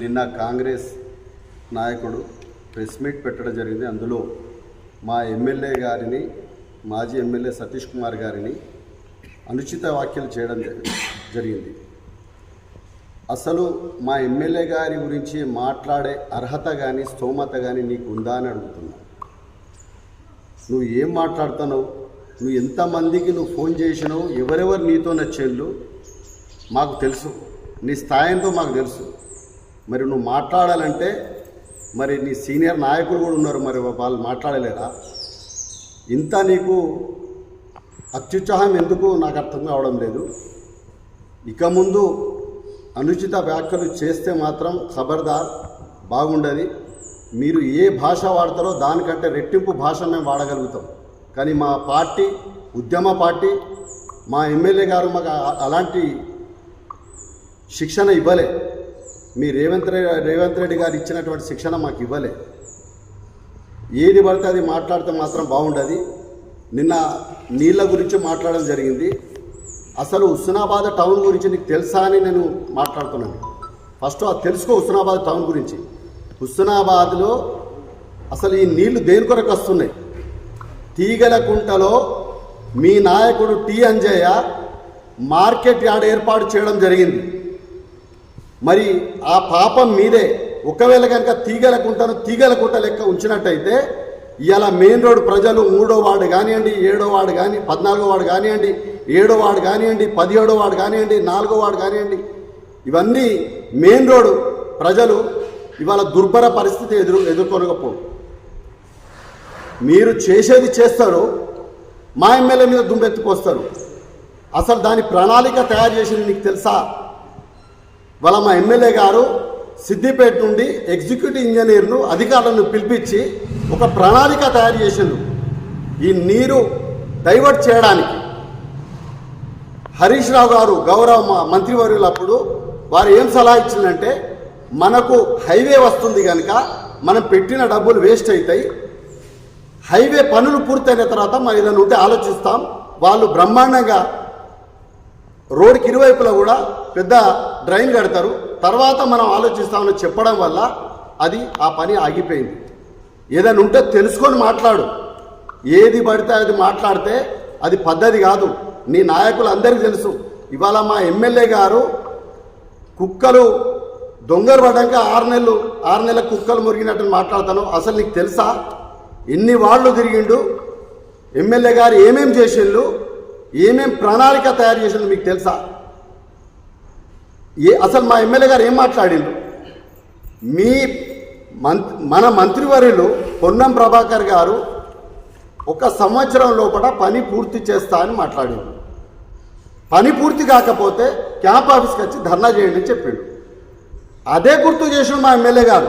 నిన్న కాంగ్రెస్ నాయకుడు press meet పెట్టడం జరిగింది. అందులో మా ఎమ్మెల్యే గారిని మాజీ ఎమ్మెల్యే సతీష్ కుమార్ గారిని అనుచిత వ్యాఖ్యలు చేయడం జరిగింది. అసలు మా ఎమ్మెల్యే గారి గురించి మాట్లాడే అర్హత కానీ స్తోమత కానీ నీకు ఉందా అని అడుగుతున్నా. నువ్వు ఏం మాట్లాడుతున్నావు? నువ్వు ఎంతమందికి నువ్వు ఫోన్ చేసినావు? ఎవరెవరు నీతో నచ్చేళ్ళు మాకు తెలుసు. నీ స్థాయంతో మాకు తెలుసు. మరి నువ్వు మాట్లాడాలంటే మరి నీ సీనియర్ నాయకులు కూడా ఉన్నారు మరి వాళ్ళు మాట్లాడలేరా? ఇంత నీకు అత్యుత్సాహం ఎందుకు నాకు అర్థం కావడం లేదు. ఇక ముందు అనుచిత వ్యాఖ్యలు చేస్తే మాత్రం ఖబర్దార్ బాగుండదు. మీరు ఏ భాష వాడతారో దానికంటే రెట్టింపు భాష మేము వాడగలుగుతాం. కానీ మా పార్టీ ఉద్యమ పార్టీ మా ఎమ్మెల్యే గారు మాకు అలాంటి శిక్షణ ఇవ్వలే. మీ రేవంత్ రెడ్డి రేవంత్ రెడ్డి గారు ఇచ్చినటువంటి శిక్షణ మాకు ఇవ్వలే. ఏది పడితే అది మాట్లాడితే మాత్రం బాగుండదు. నిన్న నీళ్ళ గురించి మాట్లాడడం జరిగింది. అసలు హుస్నాబాద్ టౌన్ గురించి నీకు తెలుసా అని నేను మాట్లాడుతున్నాను. ఫస్ట్ అది తెలుసుకో హుస్నాబాద్ టౌన్ గురించి. హుస్నాబాద్లో అసలు ఈ నీళ్ళు దేని కొరకు వస్తున్నాయి? తీగల కుంటలో మీ నాయకుడు టి అంజయ్య మార్కెట్ యార్డ్ ఏర్పాటు చేయడం జరిగింది. మరి ఆ పాపం మీదే ఒకవేళ కనుక తీగల కుంటను తీగల కుంట లెక్క ఉంచినట్టయితే ఇవాళ మెయిన్ రోడ్ ప్రజలు మూడో వాడు కానివ్వండి ఏడో వాడు కానీ పద్నాలుగో వాడు కానివ్వండి ఏడో వాడు కానివ్వండి పదిహేడో వాడు కానివ్వండి నాలుగో వాడు కానివ్వండి ఇవన్నీ మెయిన్ రోడ్ ప్రజలు ఇవాళ దుర్భర పరిస్థితి ఎదురు ఎదుర్కొనకపోవు. మీరు చేసేది చేస్తారు మా ఎమ్మెల్యే మీద దుమ్మెత్తుకొస్తారు. అసలు దాని ప్రణాళిక తయారు చేసింది నీకు తెలుసా? వాళ్ళ మా ఎమ్మెల్యే గారు సిద్దిపేట నుండి ఎగ్జిక్యూటివ్ ఇంజనీర్ను అధికారులను పిలిపించి ఒక ప్రణాళిక తయారు చేసిండు. ఈ నీరు డైవర్ట్ చేయడానికి హరీష్ రావు గారు గౌరవ మంత్రివర్యులప్పుడు వారు ఏం సలహా ఇచ్చిందంటే మనకు హైవే వస్తుంది కనుక మనం పెట్టిన డబ్బులు వేస్ట్ అవుతాయి హైవే పనులు పూర్తయిన తర్వాత మనం ఏదైనా ఉంటే ఆలోచిస్తాం. వాళ్ళు బ్రహ్మాండంగా రోడ్డుకి ఇరువైపులా కూడా పెద్ద డ్రైన్ కడతారు. తర్వాత మనం ఆలోచిస్తామని చెప్పడం వల్ల అది ఆ పని ఆగిపోయింది. ఏదైనా ఉంటే తెలుసుకొని మాట్లాడు. ఏది పడితే అది మాట్లాడితే అది పద్ధతి కాదు. నీ నాయకులు అందరికీ తెలుసు. ఇవాళ మా ఎమ్మెల్యే గారు కుక్కలు దొంగలు పడ్డాక ఆరు నెలలు ఆరు నెలల కుక్కలు మురిగినట్టు మాట్లాడతాను. అసలు నీకు తెలుసా? ఎన్ని వాళ్ళు తిరిగిండు? ఎమ్మెల్యే గారు ఏమేం చేసిండు? ఏమేం ప్రణాళిక తయారు చేసిందో మీకు తెలుసా? ఏ అసలు మా ఎమ్మెల్యే గారు ఏం మాట్లాడిండు మీ మంత్ మన మంత్రివర్యులు పొన్నం ప్రభాకర్ గారు ఒక సంవత్సరం లోపల పని పూర్తి చేస్తా అని మాట్లాడిండు పని పూర్తి కాకపోతే క్యాంప్ ఆఫీస్కి వచ్చి ధర్నా చేయండి అని చెప్పిండు అదే గుర్తు చేసిన మా ఎమ్మెల్యే గారు.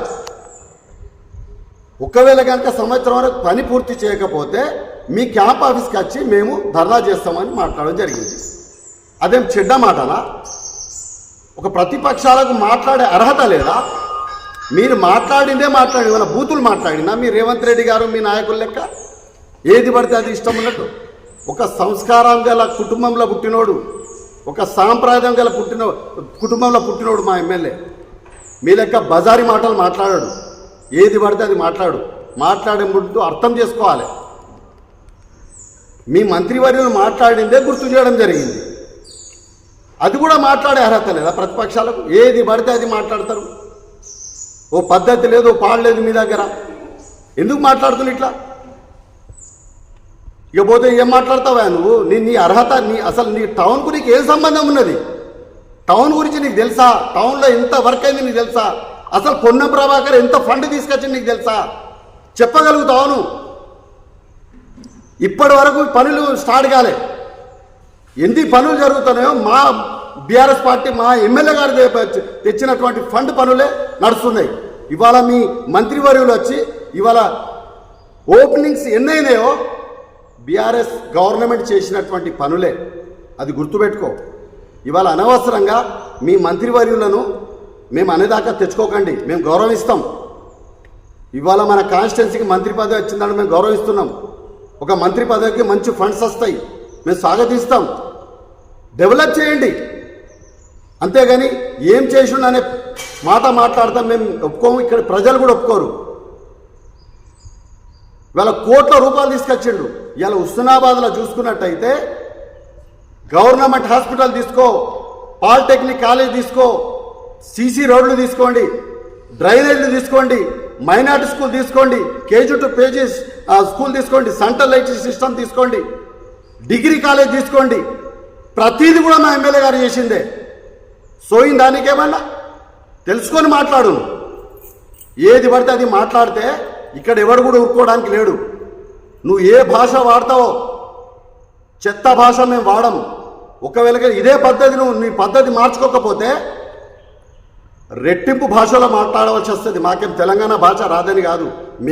ఒకవేళ కనుక సంవత్సరం వరకు పని పూర్తి చేయకపోతే మీ క్యాంప్ ఆఫీస్కి వచ్చి మేము ధర్నా చేస్తామని మాట్లాడడం జరిగింది. అదేం చెడ్డ మాటనా? ఒక ప్రతిపక్షాలకు మాట్లాడే అర్హత లేదా? మీరు మాట్లాడిందే మాట్లాడి వాళ్ళ బూతులు మాట్లాడినా మీ రేవంత్ రెడ్డి గారు మీ నాయకుల లెక్క? ఏది పడితే అది ఇష్టం ఉన్నట్టు. ఒక సంస్కారం గల కుటుంబంలో పుట్టినోడు ఒక సాంప్రదాయం గల పుట్టిన కుటుంబంలో పుట్టినోడు మా ఎమ్మెల్యే. మీ లెక్క బజారీ మాటలు మాట్లాడాడు. ఏది పడితే అది మాట్లాడు. మాట్లాడే ముందు అర్థం చేసుకోవాలి. మీ మంత్రివర్యులు మాట్లాడిందే గుర్తు చేయడం జరిగింది. అది కూడా మాట్లాడే అర్హత లేదా ప్రతిపక్షాలకు? ఏది పడితే అది మాట్లాడతారు. ఓ పద్ధతి లేదు ఓ పాడలేదు మీ దగ్గర. ఎందుకు మాట్లాడుతున్నావు ఇట్లా? ఇక పోతే ఏం మాట్లాడతావా నువ్వు? నీ నీ అర్హత నీ అసలు నీ టౌన్కు నీకు ఏం సంబంధం ఉన్నది? టౌన్ గురించి నీకు తెలుసా? టౌన్లో ఎంత వర్క్ అయింది నీకు తెలుసా? అసలు పొన్న ప్రభాకర్ ఎంత ఫండ్ తీసుకొచ్చింది నీకు తెలుసా? చెప్పగలుగుతావు ఇప్పటి వరకు పనులు స్టార్ట్ కాలే. ఎన్ని పనులు జరుగుతున్నాయో మా బీఆర్ఎస్ పార్టీ మా ఎమ్మెల్యే గారు తెచ్చినటువంటి ఫండ్ పనులే నడుస్తున్నాయి. ఇవాళ మీ మంత్రివర్యులు వచ్చి ఇవాళ ఓపెనింగ్స్ ఎన్నైనాయో బీఆర్ఎస్ గవర్నమెంట్ చేసినటువంటి పనులే. అది గుర్తుపెట్టుకో. ఇవాళ అనవసరంగా మీ మంత్రివర్యులను మేము అనేదాకా తెచ్చుకోకండి మేము గౌరవిస్తాం. ఇవాళ మన కాన్స్టిట్యున్సీకి మంత్రి పదవి వచ్చిందని మేము గౌరవిస్తున్నాం. ఒక మంత్రి పదవికి మంచి ఫండ్స్ వస్తాయి మేము స్వాగతిస్తాం. డెవలప్ చేయండి. అంతేగాని ఏం చేసిండు అనే మాట మాట్లాడతాం మేము ఒప్పుకోము ఇక్కడ ప్రజలు కూడా ఒప్పుకోరు. ఇవాళ కోట్ల రూపాయలు తీసుకొచ్చిండు. ఇవాళ హుస్నాబాద్లో చూసుకున్నట్టయితే గవర్నమెంట్ హాస్పిటల్ తీసుకో పాలిటెక్నిక్ కాలేజ్ తీసుకో సీసీ రోడ్లు తీసుకోండి డ్రైనేజ్లు తీసుకోండి మైనార్టీ స్కూల్ తీసుకోండి కేజీ టు పేజీస్ స్కూల్ తీసుకోండి సెంట్రల్ లైట్ సిస్టమ్ తీసుకోండి డిగ్రీ కాలేజ్ తీసుకోండి. ప్రతిదీ కూడా మా ఎమ్మెల్యే గారు చేసిందే. సోయిన దానికేమన్నా తెలుసుకొని మాట్లాడు ఏది పడితే అది మాట్లాడితే ఇక్కడ ఎవడు కూడా ఊరుకోవడానికి లేడు. నువ్వు ఏ భాష వాడతావో చెత్త భాష మేము వాడము. ఒకవేళ ఇదే పద్ధతి నువ్వు నీ పద్ధతి మార్చుకోకపోతే రెట్టింపు భాషలో మాట్లాడవలసి వస్తుంది. మాకేం తెలంగాణ భాష రాదని కాదు. మీ-